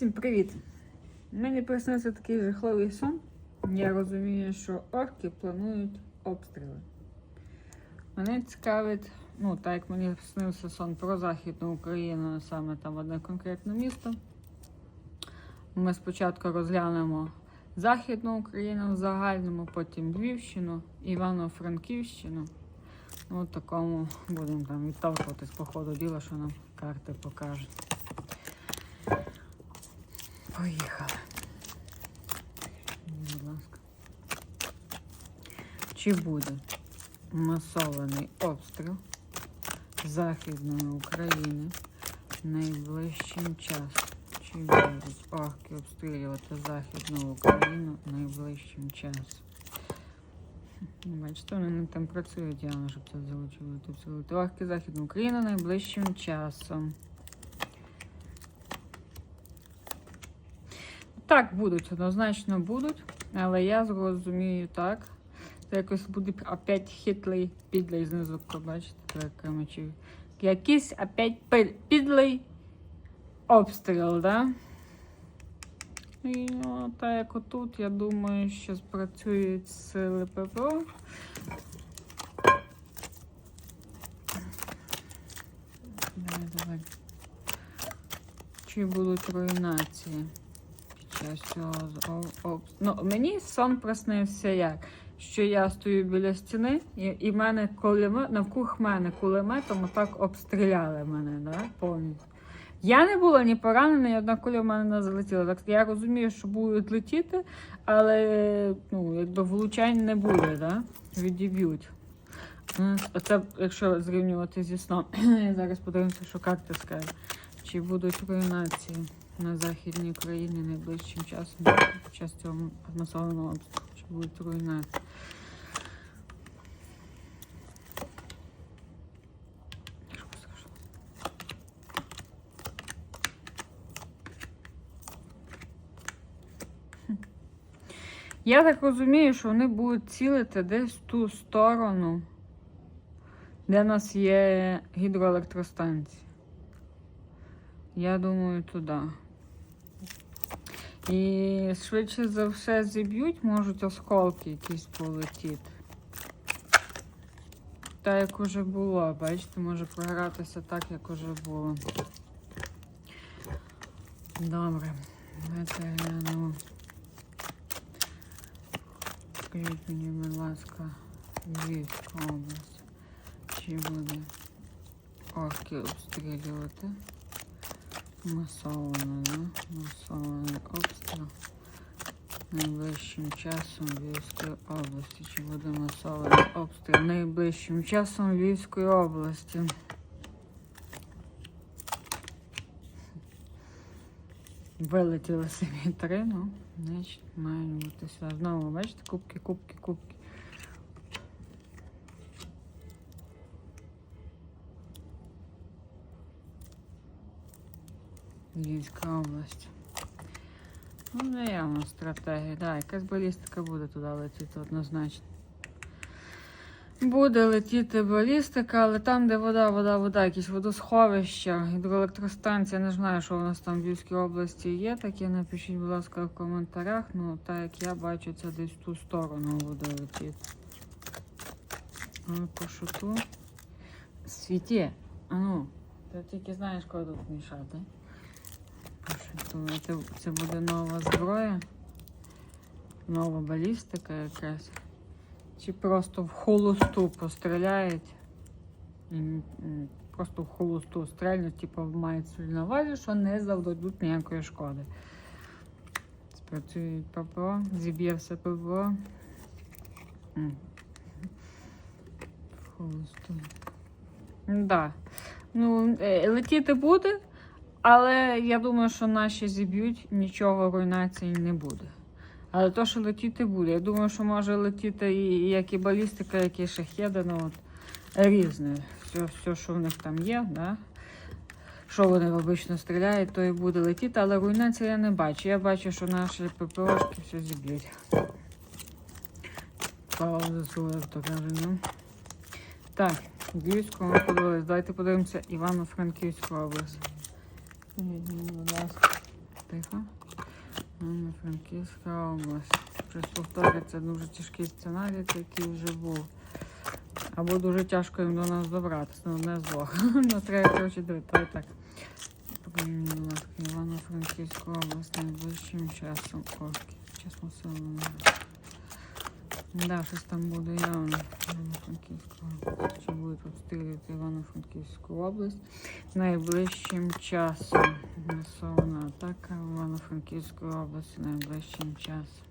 Всім привіт! Мені приснився такий жахливий сон. Я розумію, що орки планують обстріли. Мене цікавить, ну, так як мені снився сон про Західну Україну, саме там одне конкретне місто. Ми спочатку розглянемо Західну Україну в загальному, потім Львівщину, Івано-Франківщину. Ну, такому будемо там відталкуватись по ходу діла, що нам карти покажуть. Поїхали. Будь ласка. Чи буде масований обстріл Західної України найближчим часом? Чи будуть орки обстрілювати Західну Україну найближчим часом? Бачите, вони там працюють явно, щоб це. Обстрілювати орки Західну Україну найближчим часом. Так, будуть, однозначно будуть, але я зрозумію так. Це якось буде опять хитлий підлий знизу, бачите, так. Якийсь опять підлий обстріл, да? І ну, так як отут, я думаю, що спрацюють сили ППО. Давай, давай. Чи будуть руйнації? З- об- Ну, мені сон приснився як? Що я стою біля стіни, і, і мене кулемет, навкруг мене кулеметом отак обстріляли мене, да? повністю. Я не була ні поранена, ні одна куля в мене не залетіла. Так я розумію, що будуть летіти, але ну, якби влучань не буде, да? відіб'ють. Е, Оце, якщо зрівнювати зі сном, зараз подивимося, що карти скажуть. Чи будуть руйнації на Західній Україні найближчим часом під час цього масованого обстрілу? Будуть? Що скажу? Хм. Я так розумію, що вони будуть цілити десь в ту сторону, де в нас є гідроелектростанції. Я думаю, туди. І швидше за все зіб'ють, можуть осколки якісь полетіти. Так, як уже було, бачите, може програтися так, як уже було. Добре, давайте глянемо. Скажіть мені, будь ласка, Львівська область. Чи буде орки обстрілювати? Масований, да? масований обстріл найближчим часом Львівської області. Чи буде масований обстріл найближчим часом Львівської області? Вилетіли самі три, ну, значить, має бути все. Знову, бачите, кубки, кубки, кубки. Львівська область. Ну, наявно стратегія. Да, якась балістика буде туди летіти однозначно. Буде летіти балістика, але там, де вода, вода, вода, якісь водосховища, гідроелектростанція, не знаю, що у нас там в Львівській області є. Таке напишіть, будь ласка, в коментарях. Ну, так як я бачу, це десь в ту сторону буде летіти. Ну, по шуту. Світі. А ну, ти тільки знаєш, кого тут мішати. Це, це буде нова зброя, нова балістика якась. Чи просто в холосту постріляють. Просто в холосту стрельнуть, типу мають сильну навалі, що не завдадуть ніякої шкоди. Спрацюють ППО, зіб'є ППО. В холосту. Да. Ну, е, летіти буде. Але я думаю, що наші зіб'ють, нічого руйнації не буде. Але то, що летіти буде. Я думаю, що може летіти і як і балістика, як і шахеди, ну от різне. Все, все, що в них там є, да? що вони обично стріляють, то і буде летіти, але руйнації я не бачу. Я бачу, що наші ППОшки все зіб'ють. Так, Львівську ми подивились. Давайте подивимося Івано-Франківську область. Скажіть мені, будь ласка. Тихо. Івано-Франківська область. Щось повторюється дуже тяжкий сценарій, який вже був. Або дуже тяжко їм до нас добратися, ну одне з двох. Ну, треба, коротше, дивити, так. Будь ласка, Івано-Франківська область найближчим часом. Ох, чесно сильно. Да, щось там буде явно. Івано-Франківська область. Чи будуть обстрілювати Івано-Франківську область найближчим часом. Масована атака в Івано-Франківської області найближчим часом.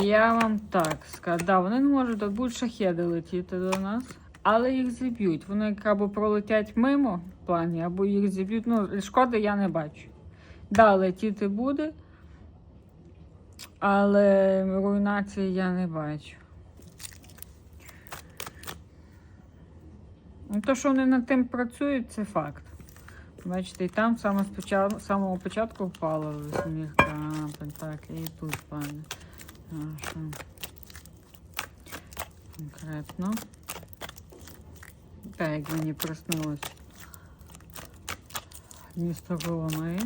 Я вам так скажу, да, вони не можуть тут будуть шахеди летіти до нас, але їх зіб'ють. Вони або пролетять мимо в плані, або їх зіб'ють. Ну, шкоди я не бачу. Да, летіти буде, але руйнації я не бачу. Ну, то, що вони над тим працюють, це факт. Бачите, і там саме з самого початку впало крапель, так, і тут що Конкретно. Так, як мені приснилось місто Коломиї.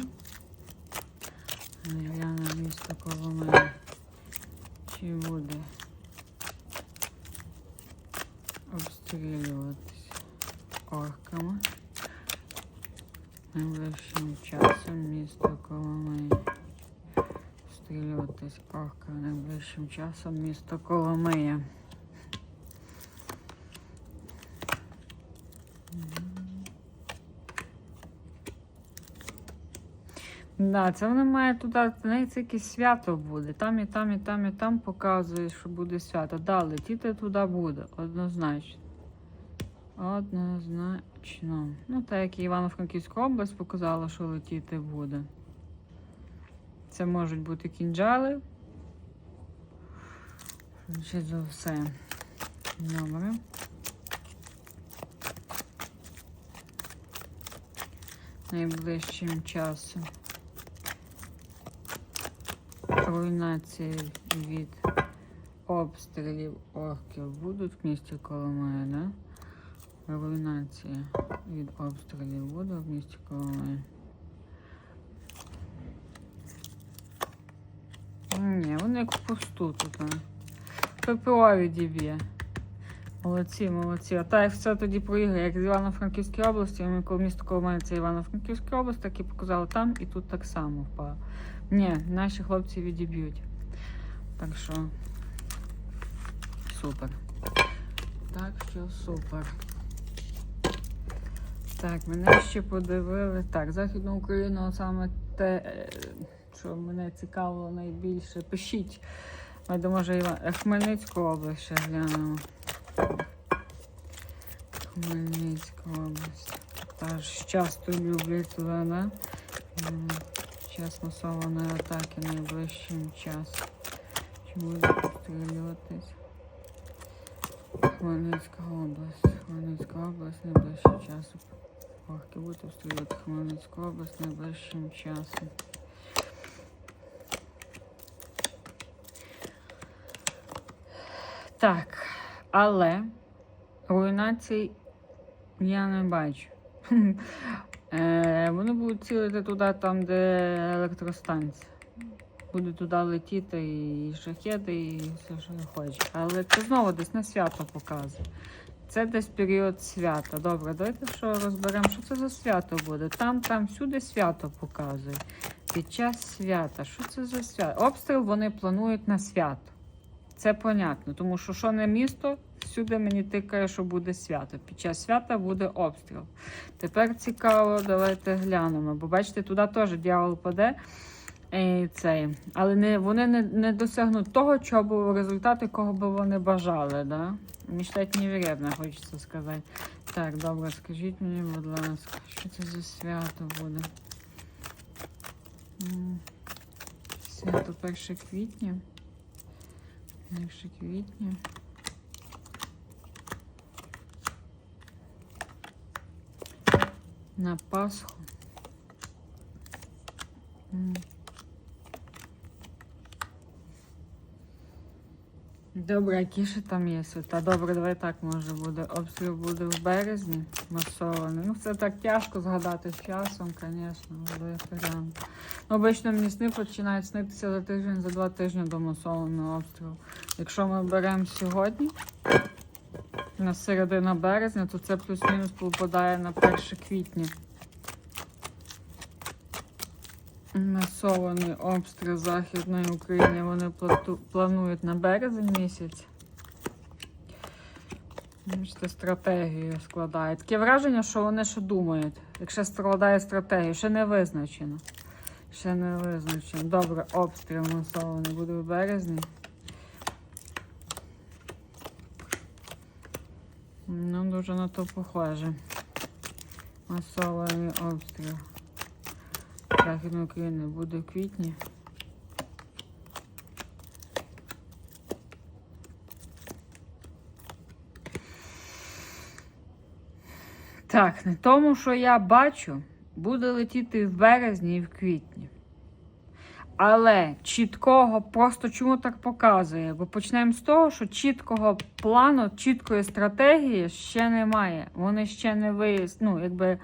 Гляну місто Коломиї. Чи буде обстрілюватись орками найближчим часом місто Коломиї. Обстрілюватись орками найближчим часом місто Коломия. Да, це вони мають туди, знаєте, якесь свято буде. Там і там, і там, і там показує, що буде свято. Да, летіти туди буде, однозначно. Однозначно. Ну, так як і Івано-Франківська область показала, що летіти буде. Це можуть бути кінджали. Швидше за все. Добре. Найближчим часом. Руйнації від обстрілів орків будуть в місті Коломия, да? Руйнація від обстрілів буде в місті Коломия. Ні, вони як пусту тут. ППО відіб'є. Молодці, молодці. А так як все тоді проіграє, як з Івано-Франківської області, ми коли місто Коломия це Івано-Франківська область, так і показали там, і тут так само впало. Ні, наші хлопці відіб'ють. Так що супер. Так що супер. Так, мене ще подивили. Так, Західну Україну саме те, е, що мене цікавило найбільше. Пишіть. Ми може Іван... Хмельницьку область ще глянемо. Хмельницька область. Теж часто люблять туди, да? Час масованої атаки найближчим часом. Чи буде пострілюватись? Хмельницька область. Хмельницька область найближчим часом. Орки будуть обстрілювати Хмельницьку область найближчим часом. Так, але руйнацій я не бачу. Е, Вони будуть цілити туди, там, де електростанція. Будуть туди летіти і шахеди, і все, що не хоче. Але це знову десь на свято показує. Це десь період свята. Добре, давайте що розберемо, що це за свято буде. Там, там, всюди свято показує. Під час свята. Що це за свято? Обстріл вони планують на свято. Це понятно, тому що що не місто, всюди мені тикає, що буде свято. Під час свята буде обстріл. Тепер цікаво, давайте глянемо. Бо бачите, туди теж дьявол паде. І цей. Але не, вони не, не досягнуть того, чого б результати, кого би вони бажали. Да? Мечтать невероятно, хочеться сказати. Так, добре, скажіть мені, будь ласка, що це за свято буде? Свято 1 квітня. 1 квітня. На Пасху. Добре, які ще там є свята? Добре, давай так може буде. Обстріл буде в березні масований. Ну, це так тяжко згадати з часом, звісно, варіант. Ну, обично мені сни починають снитися за тиждень, за два тижні до масованого обстрілу. Якщо ми беремо сьогодні, на середину березня, то це плюс-мінус попадає на 1 квітня. Масований обстріл Західної України вони планують на березень місяць. Бачите, стратегію складають. Таке враження, що вони ще думають. Якщо складає стратегію, ще не визначено. Ще не визначено. Добре, обстріл масований буде в березні. Ну, дуже на то похоже. Масований обстріл. Західної України буде в квітні. Так, не тому, що я бачу, буде летіти в березні і в квітні. Але чіткого, просто чому так показує? Бо почнемо з того, що чіткого плану, чіткої стратегії ще немає. Вони ще не вияс... ну, якби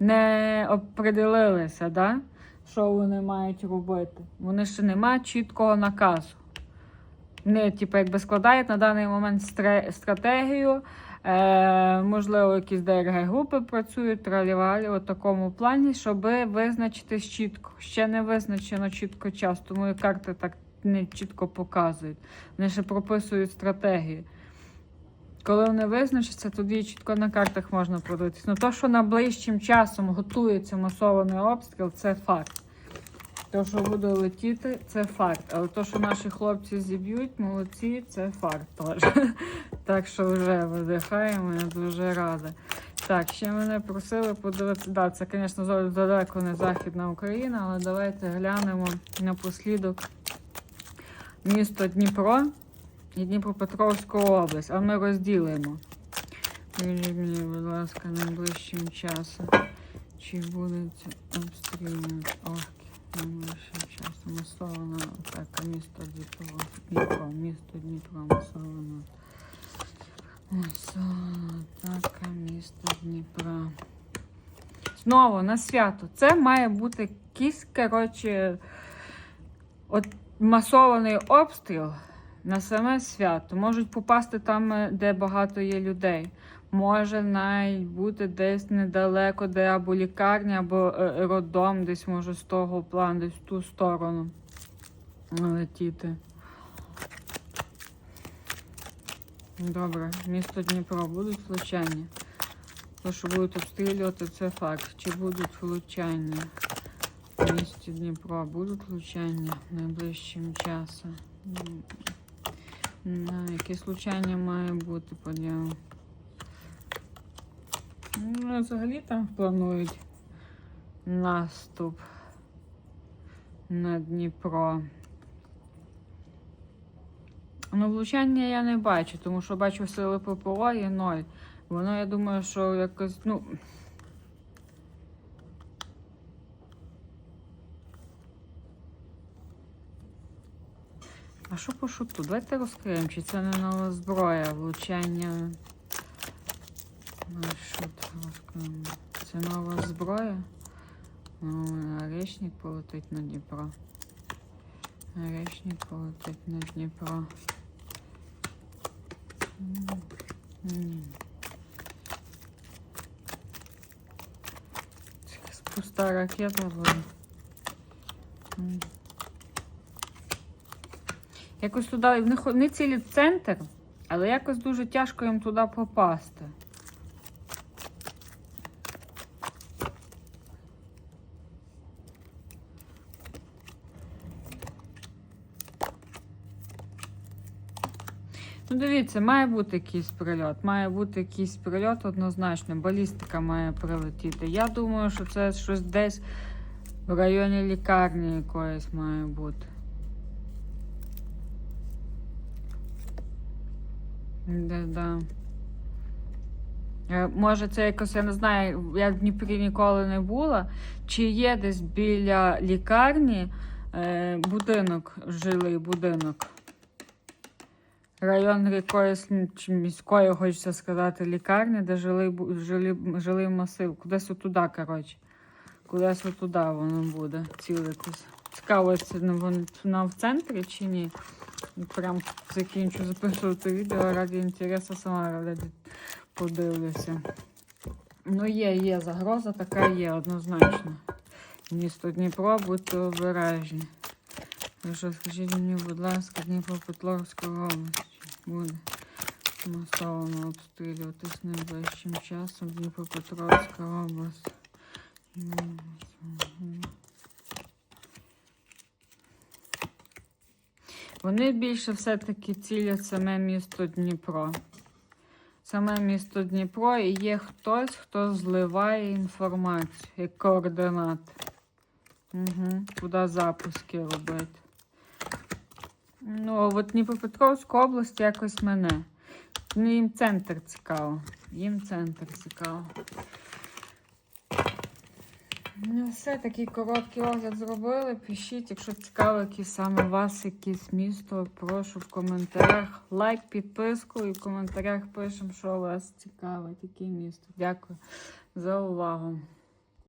не определилися, да? що вони мають робити. Вони ще не мають чіткого наказу. Вони, типу, якби складають на даний момент стратегію. Е, можливо, якісь ДРГ-групи працюють, тралівалі у такому плані, щоб визначитись чітко. Ще не визначено чітко час, тому і карти так не чітко показують. Вони ще прописують стратегію. Коли вони визначаться, тоді чітко на картах можна подивитися. Ну, то, що найближчим часом готується масований обстріл, це факт. То, що буде летіти, це факт. Але то, що наші хлопці зіб'ють, молодці, це факт теж. Так що вже видихаємо, я дуже рада. Так, ще мене просили подивитися. Да, це, звісно, далеко не Західна Україна, але давайте глянемо напослідок місто Дніпро і Дніпропетровську область. А ми розділимо. Скажіть мені, будь ласка, найближчим часом. Чи будуть орки найближчим Масовано атака місто Дніпро. Дніпро, місто Дніпро, масовано. Масована атака місто Дніпра. Знову на свято. Це має бути якийсь, коротше, от масований обстріл на саме свято. Можуть попасти там, е, де багато є людей. Може навіть бути десь недалеко, де або лікарня, або е, роддом, десь може з того плану, десь в ту сторону летіти. Добре, місто Дніпро будуть влучання. То, що будуть обстрілювати, це факт. Чи будуть влучання? В місті Дніпро будуть влучання найближчим часом. На якесь влучання має бути по ньому. Ну, взагалі там планують наступ на Дніпро. Ну, влучання я не бачу, тому що бачу сили ППО і ноль. Воно, я думаю, що якось, ну. А що по шуту? Давайте розкриємо, чи це не нова зброя, влучання. Маршрут розкриємо. Це нова зброя. Ну, Орешник полетить на Дніпро. Орешник полетить на Дніпро. Пуста ракета була. Якось туди, в них вони цілі центр, але якось дуже тяжко їм туди попасти. Ну, дивіться, має бути якийсь прильот. Має бути якийсь прильот однозначно. Балістика має прилетіти. Я думаю, що це щось десь в районі лікарні якоїсь має бути. Да. Е, Може, це якось, я не знаю, я в Дніпрі ніколи не була. Чи є десь біля лікарні е, будинок, жилий будинок район якоїсь чи міської, хочеться сказати, лікарні, де жили, бу- жили, жили масив. Кудись отуда, коротше. Кудись отуда воно буде цілитись. Цікаво, це ну, воно в центрі чи ні? Прям закінчу записувати відео раді інтересу, сама раді подивлюся. Ну, є, є, загроза така є, однозначно. Місто Дніпро, будьте обережні. Ви що, скажіть мені, будь ласка, Дніпропетровська область буде масово обстрілюватись найближчим часом Дніпропетровська область. Вони більше все-таки цілять саме місто Дніпро. Саме місто Дніпро і є хтось, хто зливає інформацію як координати. Угу. Куди запуски робити. Ну, от Дніпропетровська область якось мене. Ну, їм центр цікаво. Їм центр цікаво. Ну, все, такий короткий огляд зробили. Пишіть, якщо цікаво, які саме вас якесь місто, прошу в коментарях. Лайк, підписку і в коментарях пишемо, що вас цікавить, яке місто. Дякую за увагу.